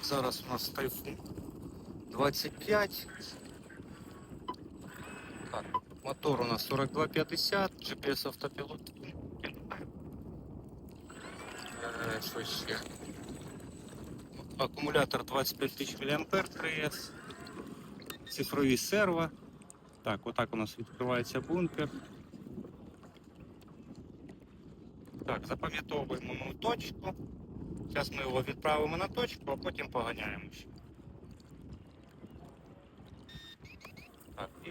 Так, зараз у нас тайфун 25. Так, мотор у нас 4250, GPS автопілот. Е, Що ще? Акумулятор 25 тисяч мА 3С. Цифрові серво. Так, отак у нас відкривається бункер. Так, запам'ятовуємо ми точку. Зараз ми його відправимо на точку, а потім поганяємо. Так, і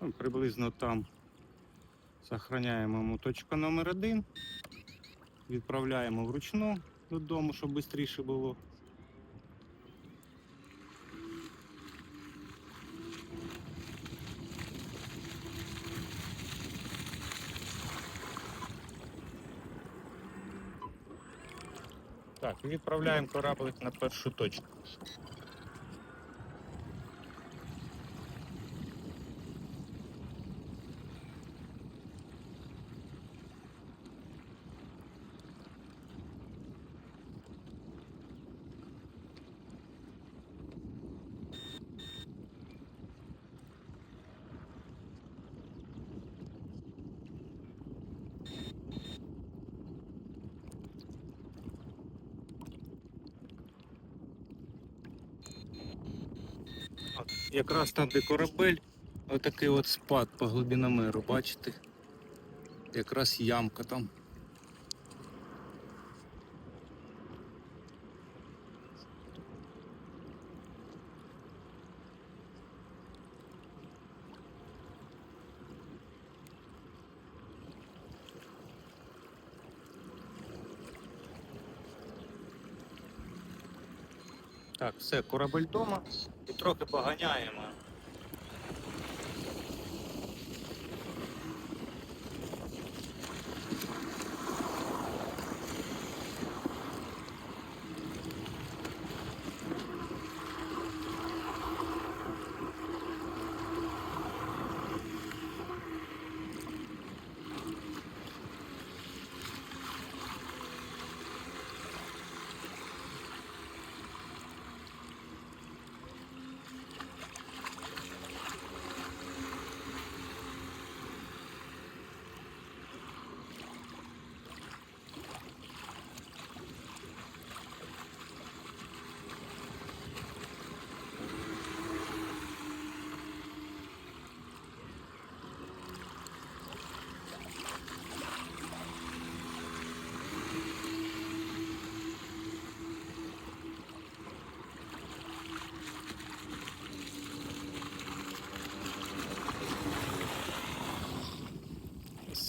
Ну, приблизно там сохраняємо йому точку номер один. Відправляємо вручну додому, щоб швидше було. Так, відправляємо кораблик на першу точку. От, Якраз там, де корабель, отакий от спад по глибиномеру, бачите? Якраз ямка там. Так, все, корабель вдома і трохи поганяємо.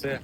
Все,